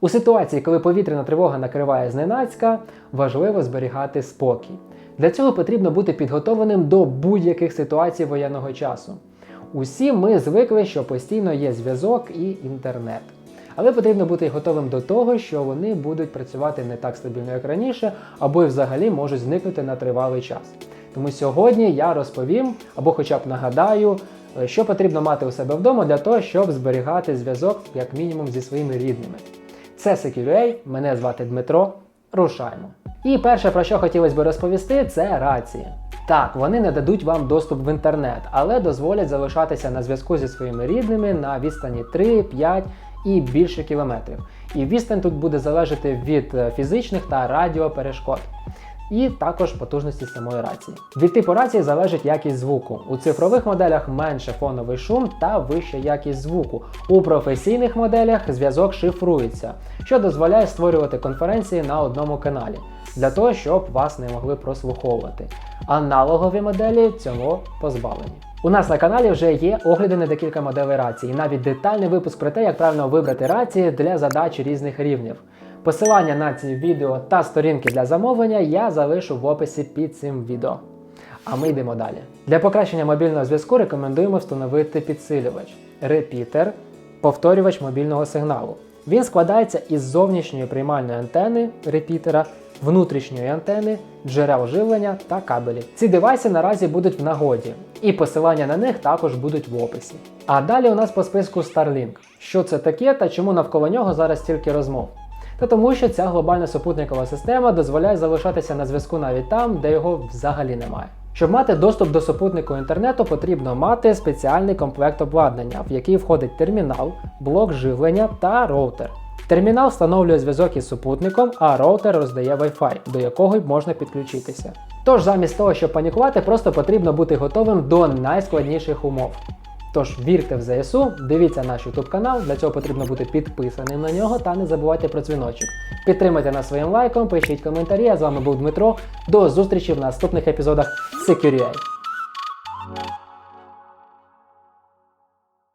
У ситуації, коли повітряна тривога накриває зненацька, важливо зберігати спокій. Для цього потрібно бути підготованим до будь-яких ситуацій воєнного часу. Усі ми звикли, що постійно є зв'язок і інтернет. Але потрібно бути готовим до того, що вони будуть працювати не так стабільно, як раніше, або й взагалі можуть зникнути на тривалий час. Тому сьогодні я розповім або хоча б нагадаю, е, що потрібно мати у себе вдома для того, щоб зберігати зв'язок як мінімум зі своїми рідними. Це Secure.ua, мене звати Дмитро. Рушаємо. І перше, про що хотілося б розповісти, це рації. Так, вони не дадуть вам доступ в інтернет, але дозволять залишатися на зв'язку зі своїми рідними на відстані 3, 5 і більше кілометрів. І відстань тут буде залежати від е, фізичних та радіоперешкод. І також потужності самої рації. Від типу рації залежить якість звуку. У цифрових моделях менше фоновий шум та вища якість звуку. У професійних моделях зв'язок шифрується, що дозволяє створювати конференції на одному каналі для того, щоб вас не могли прослуховувати. Аналогові моделі цього позбавлені. У нас на каналі вже є огляди на декілька моделей рації, навіть детальний випуск про те, як правильно вибрати рації для задач різних рівнів. Посилання на ці відео та сторінки для замовлення я залишу в описі під цим відео. А ми йдемо далі. Для покращення мобільного зв'язку рекомендуємо встановити підсилювач репітер, повторювач мобільного сигналу. Він складається із зовнішньої приймальної антени репітера, внутрішньої антени, джерел живлення та кабелі. Ці девайси наразі будуть в нагоді, і посилання на них також будуть в описі. А далі у нас по списку Starlink. Що це таке та чому навколо нього зараз стільки розмов? Та тому, що ця глобальна супутникова система дозволяє залишатися на зв'язку навіть там, де його взагалі немає. Щоб мати доступ до супутнику інтернету, потрібно мати спеціальний комплект обладнання, в який входить термінал, блок живлення та роутер. Термінал встановлює зв'язок із супутником, а роутер роздає Wi-Fi, до якого можна підключитися. Тож, замість того, щоб панікувати, просто потрібно бути готовим до найскладніших умов. Тож вірте в ЗСУ, дивіться наш YouTube канал, для цього потрібно бути підписаним на нього та не забувайте про дзвіночок. Підтримайте нас своїм лайком, пишіть коментарі. А з вами був Дмитро. До зустрічі в наступних епізодах Secure.ua.